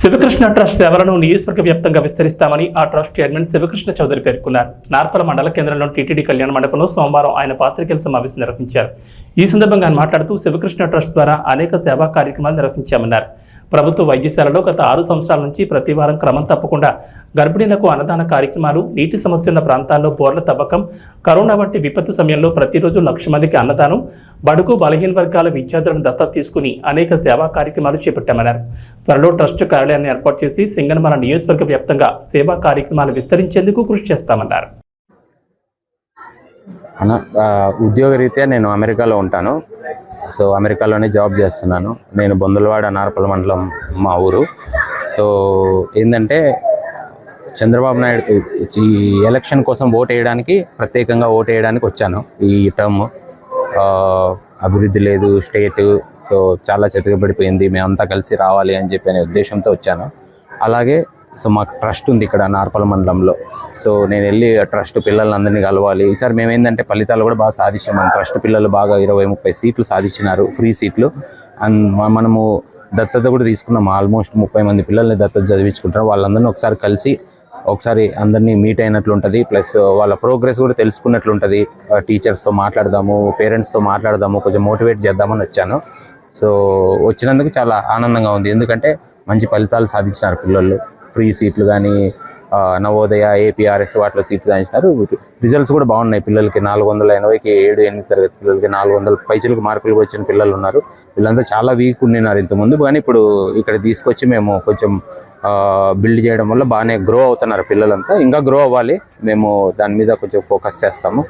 Sivakrishna trust సేవలను నియోజకవర్గ వ్యాప్తంగా విస్తరిస్తామని ఆ ట్రస్ట్ చైర్మన్ శివకృష్ణ చౌదరి పేర్కొన్నారు. నార్పల మండల కేంద్రంలో టీటీడీ కళ్యాణ మండపంలో సోమవారం ఆయన పాత్రికేయుల సమావేశం నిర్వహించారు. ఈ సందర్భంగా ఆయన మాట్లాడుతూ శివకృష్ణ ట్రస్ట్ ద్వారా అనేక సేవా కార్యక్రమాలు నిర్వహించామన్నారు. ప్రభుత్వ వైద్యశాలలో గత ఆరు సంవత్సరాల నుంచి ప్రతి వారం క్రమం తప్పకుండా గర్భిణీలకు అన్నదాన కార్యక్రమాలు నీటి సమస్యల ప్రాంతాల్లో బోర్ల తవ్వకం కరోనా వంటి విపత్తు సమయంలో ప్రతిరోజు లక్ష మందికి అన్నదానం బడుగు బలహీన వర్గాల విద్యార్థులను దత్తత తీసుకుని అనేక సేవా కార్యక్రమాలు చేపట్టామన్నారు. త్వరలో ట్రస్ట్ కార్యాలయాన్ని ఏర్పాటు చేసి సింగనమల నియోజకవర్గ వ్యాప్తంగా సేవా కార్యక్రమాలు విస్తరించేందుకు కృషి చేస్తామన్నారు. ఉద్యోగ రీత్యా నేను అమెరికాలో ఉంటాను. సో అమెరికాలోనే జాబ్ చేస్తున్నాను. నేను బొందలవాడ నార్పల మండలం మా ఊరు. సో ఏంటంటే చంద్రబాబు నాయుడు ఈ ఎలక్షన్ కోసం ఓట్ వేయడానికి ప్రత్యేకంగా ఓట్ వేయడానికి వచ్చాను. ఈ టర్మ్ అభివృద్ధి లేదు స్టేట్ సో చాలా చెతకబడిపోయింది మేమంతా కలిసి రావాలి అని చెప్పి అనే ఉద్దేశంతో వచ్చాను. అలాగే సో మాకు ట్రస్ట్ ఉంది ఇక్కడ నార్పల మండలంలో. సో నేను వెళ్ళి ఆ ట్రస్ట్ పిల్లలందరినీ కలవాలి. ఈసారి మేము ఏంటంటే ఫలితాలు కూడా బాగా సాధించాము ట్రస్ట్ పిల్లలు బాగా ఇరవై ముప్పై సీట్లు సాధించినారు ఫ్రీ సీట్లు. అండ్ మనము దత్తత కూడా తీసుకున్నాం. ఆల్మోస్ట్ ముప్పై మంది పిల్లల్ని దత్తత చదివించుకుంటారు వాళ్ళందరినీ ఒకసారి కలిసి ఒకసారి అందరినీ మీట్ అయినట్లు ఉంటుంది. ప్లస్ వాళ్ళ ప్రోగ్రెస్ కూడా తెలుసుకున్నట్లు ఉంటుంది. టీచర్స్తో మాట్లాడదాము పేరెంట్స్తో మాట్లాడదాము కొంచెం మోటివేట్ చేద్దామని వచ్చాను. సో వచ్చినందుకు చాలా ఆనందంగా ఉంది. ఎందుకంటే మంచి ఫలితాలు సాధించినారు పిల్లలు. ఫ్రీ సీట్లు కానీ నవోదయ ఏపీఆర్ఎస్ వాటిలో సీట్లు సాధించినారు. రిజల్ట్స్ కూడా బాగున్నాయి పిల్లలకి. నాలుగు వందల ఎనభైకి ఏడు ఎనిమిది తరగతి పిల్లలకి నాలుగు వందల పైచలకు మార్కులు వచ్చిన పిల్లలు ఉన్నారు. వీళ్ళంతా చాలా వీక్ ఉండినారు ఇంతకుముందు. కానీ ఇప్పుడు ఇక్కడ తీసుకొచ్చి మేము కొంచెం బిల్డ్ చేయడం వల్ల బాగానే గ్రో అవుతున్నారు పిల్లలంతా. ఇంకా గ్రో అవ్వాలి. మేము దాని మీద కొంచెం ఫోకస్ చేస్తాము.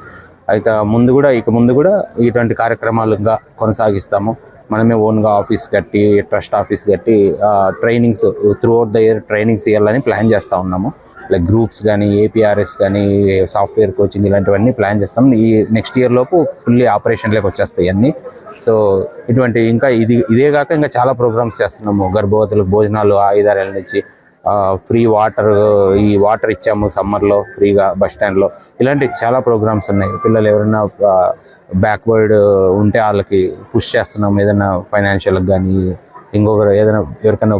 ఇక ముందు కూడా ఇక ముందు కూడా ఇటువంటి కార్యక్రమాలు ఇంకా కొనసాగిస్తాము. మనమే ఓన్గా ఆఫీస్ కట్టి ట్రస్ట్ ఆఫీస్ కట్టి trainings throughout the year trainings ఇవ్వాలని ప్లాన్ చేస్తూ ఉన్నాము. లైక్ గ్రూప్స్ కానీ ఏపీఆర్ఎస్ కానీ సాఫ్ట్వేర్ కోచింగ్ ఇలాంటివన్నీ ప్లాన్ చేస్తాం. ఈ నెక్స్ట్ ఇయర్ లోపు ఫుల్లీ ఆపరేషన్లోకి వచ్చేస్తాయి అన్నీ. సో ఇటువంటి ఇంకా ఇది ఇదే కాక ఇంకా చాలా ప్రోగ్రామ్స్ చేస్తున్నాము. గర్భవతులకు భోజనాలు ఆయుధారాల నుంచి ఫ్రీ వాటర్ ఈ వాటర్ ఇచ్చాము సమ్మర్లో ఫ్రీగా బస్ స్టాండ్లో ఇలాంటి చాలా ప్రోగ్రామ్స్ ఉన్నాయి. పిల్లలు ఎవరైనా బ్యాక్వర్డ్ ఉంటే వాళ్ళకి పుష్ చేస్తున్నాం. ఏదైనా ఫైనాన్షియల్కి కానీ ఇంకొకరు ఏదైనా ఎవరికైనా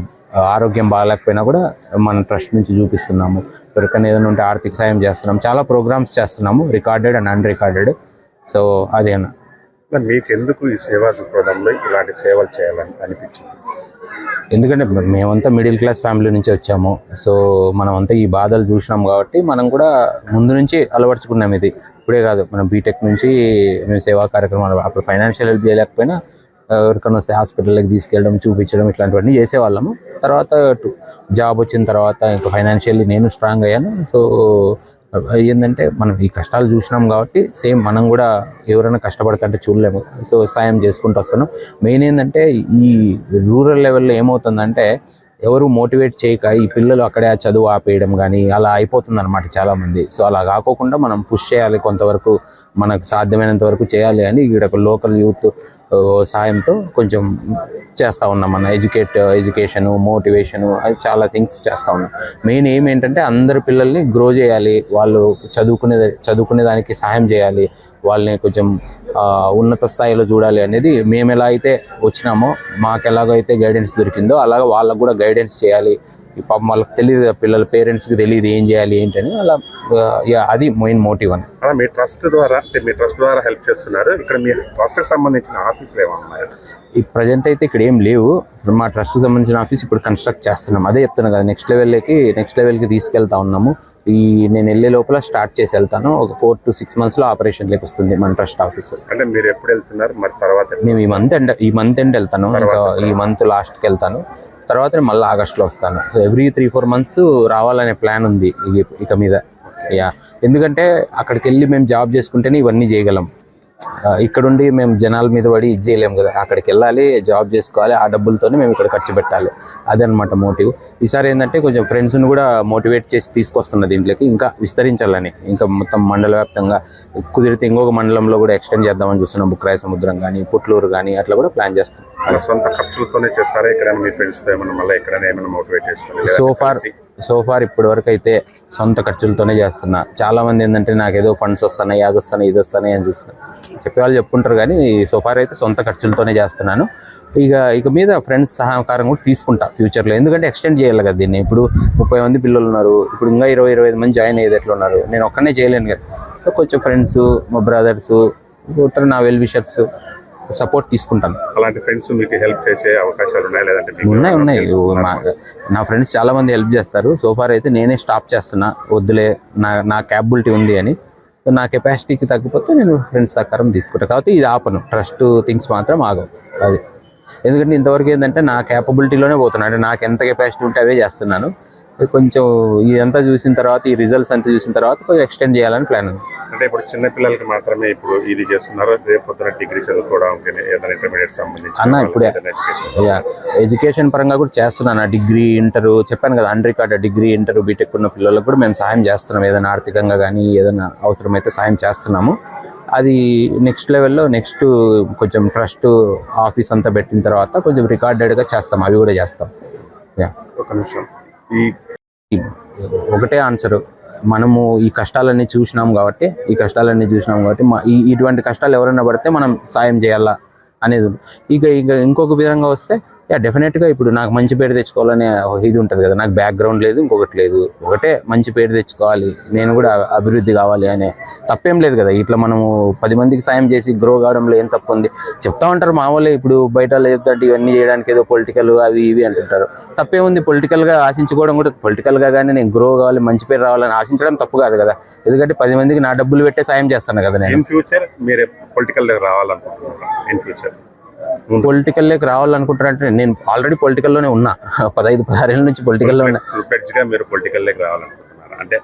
ఆరోగ్యం బాగాలేకపోయినా కూడా మన ట్రస్ట్ నుంచి చూపిస్తున్నాము. ఎవరికైనా ఏదైనా ఉంటే ఆర్థిక సాయం చేస్తున్నాం చాలా ప్రోగ్రామ్స్ చేస్తున్నాము. Recorded and unrecorded so అదేనా మరి మీకు ఎందుకు ఈ సేవా దృక్పథంలో ఇలాంటి సేవలు చేయాలని అనిపించింది? ఎందుకంటే మేమంతా మిడిల్ క్లాస్ ఫ్యామిలీ నుంచి వచ్చాము. సో మనమంతా ఈ బాధలు చూసినాం కాబట్టి మనం కూడా ముందు నుంచి అలవర్చుకున్నాం ఇది. ఇప్పుడే కాదు మనం బీటెక్ నుంచి మేము సేవా కార్యక్రమాలు అప్పుడు ఫైనాన్షియల్ హెల్ప్ చేయలేకపోయినా ఎవరికైనా వస్తే హాస్పిటల్కి తీసుకెళ్ళడం చూపించడం ఇట్లాంటివన్నీ చేసేవాళ్ళము. తర్వాత జాబ్ వచ్చిన తర్వాత ఇంకా ఫైనాన్షియల్లీ నేను స్ట్రాంగ్ అయ్యాను. సో ఏంటంటే మనం ఈ కష్టాలు చూసినాం కాబట్టి సేమ్ మనం కూడా ఎవరైనా కష్టపడుతుంటే చూడలేము. సో సాయం చేసుకుంటూ వస్తాను. మెయిన్ ఏంటంటే ఈ రూరల్ లెవెల్లో ఏమవుతుందంటే ఎవరు మోటివేట్ చేయక ఈ పిల్లలు అక్కడే ఆ చదువు ఆపేయడం కానీ అలా అయిపోతుంది అనమాట చాలామంది. సో అలా కాకోకుండా మనం పుష్ చేయాలి కొంతవరకు. మనకు సాధ్యమైనంత వరకు చేయాలి అని ఇక్కడ ఒక లోకల్ యూత్ సాయంతో కొంచెం చేస్తూ ఉన్నాం మన ఎడ్యుకేట్ ఎడ్యుకేషను మోటివేషను అది చాలా థింగ్స్ చేస్తూ ఉన్నాం. మెయిన్ ఏం ఏంటంటే అందరి పిల్లల్ని గ్రో చేయాలి. వాళ్ళు చదువుకునే చదువుకునే దానికి సహాయం చేయాలి. వాళ్ళని కొంచెం ఉన్నత స్థాయిలో చూడాలి అనేది మేము ఎలా అయితే వచ్చినామో మాకు ఎలాగైతే గైడెన్స్ దొరికిందో అలాగ వాళ్ళకు కూడా గైడెన్స్ చేయాలి. పాపం వాళ్ళకి తెలియదు పిల్లల పేరెంట్స్కి తెలియదు ఏం చేయాలి ఏంటని. అలా అది మెయిన్ మోటివ్ అని. అలా మీ ట్రస్ట్ ద్వారా అంటే మీ ట్రస్ట్ ద్వారా హెల్ప్ చేస్తున్నారు. ఇక్కడ మీ ట్రస్ట్కి సంబంధించిన ఆఫీసులు ఏమైనా ఉన్నాయా? ఈ ప్రజెంట్ అయితే ఇక్కడ ఏం లేవు. ఇప్పుడు మా ట్రస్ట్కి సంబంధించిన ఆఫీస్ ఇప్పుడు కన్స్ట్రక్ట్ చేస్తున్నాం. అదే చెప్తున్నా కదా నెక్స్ట్ లెవెల్కి నెక్స్ట్ లెవెల్కి తీసుకెళ్తా ఉన్నాము. ఈ నేను వెళ్ళే లోపల స్టార్ట్ చేసి వెళ్తాను. ఒక ఫోర్ టు సిక్స్ మంత్స్లో ఆపరేషన్లోకి వస్తుంది మన ట్రస్ట్ ఆఫీస్ అంటే మీరు ఎప్పుడు వెళ్తున్నారు? మరి తర్వాత? మేము ఈ మంత్ ఎండ్ ఈ మంత్ ఎండ్ వెళ్తాను. ఇంకా ఈ మంత్ లాస్ట్కి వెళ్తాను. తర్వాత నేను మళ్ళీ ఆగస్ట్లో వస్తాను. ఎవ్రీ త్రీ ఫోర్ మంత్స్ రావాలనే ప్లాన్ ఉంది ఇక- ఇక మీద. యా ఎందుకంటే అక్కడికి వెళ్ళి మేము జాబ్ చేసుకుంటేనే ఇవన్నీ చేయగలం. ఇక్కడుండి మేము జనాల మీద పడి ఇది చేయలేము కదా. అక్కడికి వెళ్ళాలి జాబ్ చేసుకోవాలి ఆ డబ్బులతోనే మేము ఇక్కడ ఖర్చు పెట్టాలి. అదనమాట మోటివ్. ఈసారి ఏంటంటే కొంచెం ఫ్రెండ్స్ని కూడా మోటివేట్ చేసి తీసుకొస్తున్న దీంట్లోకి ఇంకా విస్తరించాలని. ఇంకా మొత్తం మండల వ్యాప్తంగా కుదిరితే ఇంకొక మండలంలో కూడా ఎక్స్టెండ్ చేద్దామని చూస్తున్నాం. బుక్రాయ సముద్రం కానీ పుట్లూరు కానీ అట్లా కూడా ప్లాన్ చేస్తాం సొంత ఖర్చులతోనే చేస్తారా? ఎక్కడైనా మీ ఫ్రెండ్స్తో ఏమైనా మళ్ళీ ఎక్కడైనా ఏమైనా మోటివేట్ చేస్తున్నారు సో ఫార్ సోఫార్ ఇప్పటి వరకు అయితే సొంత ఖర్చులతోనే చేస్తున్నా. చాలా మంది ఏంటంటే నాకు ఏదో ఫండ్స్ వస్తున్నాయి అది వస్తున్నాయి ఇది వస్తున్నాయి అని చూస్తున్నా. చెప్పేవాళ్ళు చెప్పుకుంటారు కానీ సోఫార్ అయితే సొంత ఖర్చులతోనే చేస్తున్నాను. ఇక ఇక మీద ఫ్రెండ్స్ సహకారం కూడా తీసుకుంటా ఫ్యూచర్లో ఎందుకంటే ఎక్స్టెండ్ చేయాలి కదా దీన్ని. ఇప్పుడు ముప్పై మంది పిల్లలు ఉన్నారు. ఇప్పుడు ఇంకా ఇరవై ఇరవై ఐదు మంది జాయిన్ అయ్యేది ఎట్లా ఉన్నారు నేను ఒక్కనే చేయలేను కదా. సో కొంచెం ఫ్రెండ్స్ మా బ్రదర్స్ నా వెల్ విషర్స్ సపోర్ట్ తీసుకుంటాను. అలాంటి ఫ్రెండ్స్ మీకు హెల్ప్ చేసే అవకాశాలు ఉన్నాయి? లేదంటే ఉన్నాయి ఉన్నాయి. నా ఫ్రెండ్స్ చాలా మంది హెల్ప్ చేస్తారు. సో ఫార్ అయితే నేనే స్టాప్ చేస్తున్నా. వద్దులే నా నా క్యాపబిలిటీ ఉంది అని. నా కెపాసిటీకి తగ్గిపోతే నేను ఫ్రెండ్స్ సహకారం తీసుకుంటాను కాబట్టి ఇది ఆపను. ట్రస్ట్ థింగ్స్ మాత్రం ఆగవు. అది. ఎందుకంటే ఇంతవరకు ఏంటంటే నా క్యాపబిలిటీలోనే పోతున్నాను అంటే నాకు ఎంత కెపాసిటీ ఉంటే అవే చేస్తున్నాను. కొంచెం ఇదంతా చూసిన తర్వాత ఈ రిజల్ట్స్ అంతా చూసిన తర్వాత కొంచెం ఎక్స్టెండ్ చేయాలని ప్లాన్ ఉంది. అంటే ఇప్పుడు చిన్న పిల్లలకి మాత్రమే ఇప్పుడు ఇది చేస్తున్నారు. రేపు పొద్దున డిగ్రీ చదువుకోవడానికి ఏదైనా ఇంటర్మీడియట్ సంబంధించి అన్న, ఇప్పుడే- ఎడ్యుకేషన్ పరంగా కూడా చేస్తున్నాను. డిగ్రీ ఇంటర్ చెప్పాను కదా under record degree inter BTech ఉన్న పిల్లలకు కూడా మేము సాయం చేస్తున్నాం. ఏదైనా ఆర్థికంగా కానీ ఏదైనా అవసరమైతే సాయం చేస్తున్నాము. అది నెక్స్ట్ లెవెల్లో నెక్స్ట్ కొంచెం ట్రస్ట్ ఆఫీస్ అంతా పెట్టిన తర్వాత కొంచెం రికార్డెడ్గా చేస్తాం. అవి కూడా చేస్తాం. యా. ఒక నిమిషం. ఈ ఒకటే ఆన్సర్ మనము ఈ కష్టాలన్నీ చూసినాం కాబట్టి ఈ కష్టాలన్నీ చూసినాం కాబట్టి మా ఈ ఇటువంటి కష్టాలు ఎవరైనా పడితే మనం సాయం చేయాలా అనేది ఇక ఇక ఇంకొక విధంగా వస్తే యా డెఫినెట్గా ఇప్పుడు నాకు మంచి పేరు తెచ్చుకోవాలనే ఇది ఉంటుంది కదా. నాకు బ్యాక్గ్రౌండ్ లేదు ఇంకొకటి లేదు. ఒకటే మంచి పేరు తెచ్చుకోవాలి నేను కూడా అభివృద్ధి కావాలి అనే తప్పేం లేదు కదా. ఇట్లా మనము పది మందికి సాయం చేసి గ్రో కావడంలో ఏం తప్పు ఉంది? చెప్తా ఉంటారు మామూలే ఇప్పుడు బయట చెప్తాంటే ఇవన్నీ చేయడానికి ఏదో పొలిటికల్ అవి ఇవి అంటుంటారు. తప్పేముంది పొలిటికల్గా ఆశించుకోవడం కూడా పొలిటికల్గా కానీ నేను గ్రో కావాలి మంచి పేరు రావాలని ఆశించడం తప్పు కాదు కదా. ఎందుకంటే పది మందికి నా డబ్బులు పెట్టే సాయం చేస్తాను కదా నేను. ఫ్యూచర్ మీరు పొలిటికల్ రావాలనుకుంటున్నాను ఇన్ ఫ్యూచర్ పొలిటికల్లోకి రావాలనుకుంటారంటే నేను ఆల్రెడీ పొలిటికల్లోనే ఉన్నా. పదహైదు పదహారేళ్ళ నుంచి పొలిటికల్లో ఉన్నా. మీరు పొలిటికల్ రావాలనుకుంటున్నారు? అంటే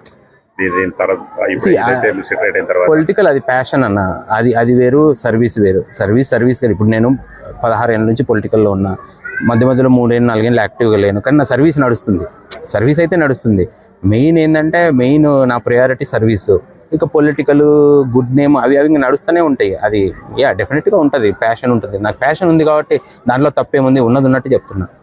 అది ప్యాషన్ అన్న. అది అది వేరు సర్వీస్ వేరు. సర్వీస్ సర్వీస్ వేరు ఇప్పుడు నేను పదహారు ఏళ్ళ నుంచి పొలిటికల్లో ఉన్నా. మధ్య మధ్యలో మూడేళ్ళు నాలుగేళ్ళు యాక్టివ్గా లేను. కానీ నా సర్వీస్ నడుస్తుంది. సర్వీస్ అయితే నడుస్తుంది. మెయిన్ ఏంటంటే మెయిన్ నా ప్రయారిటీ సర్వీసు ఇక పొలిటికల్ గుడ్ నేమ్ అవి అవి నడుస్తూనే ఉంటాయి. అది యా డెఫినెట్గా ఉంటుంది. ప్యాషన్ ఉంటుంది. నాకు ప్యాషన్ ఉంది కాబట్టి దాంట్లో తప్పేముంది? ఉన్నది ఉన్నట్టు చెప్తున్నాను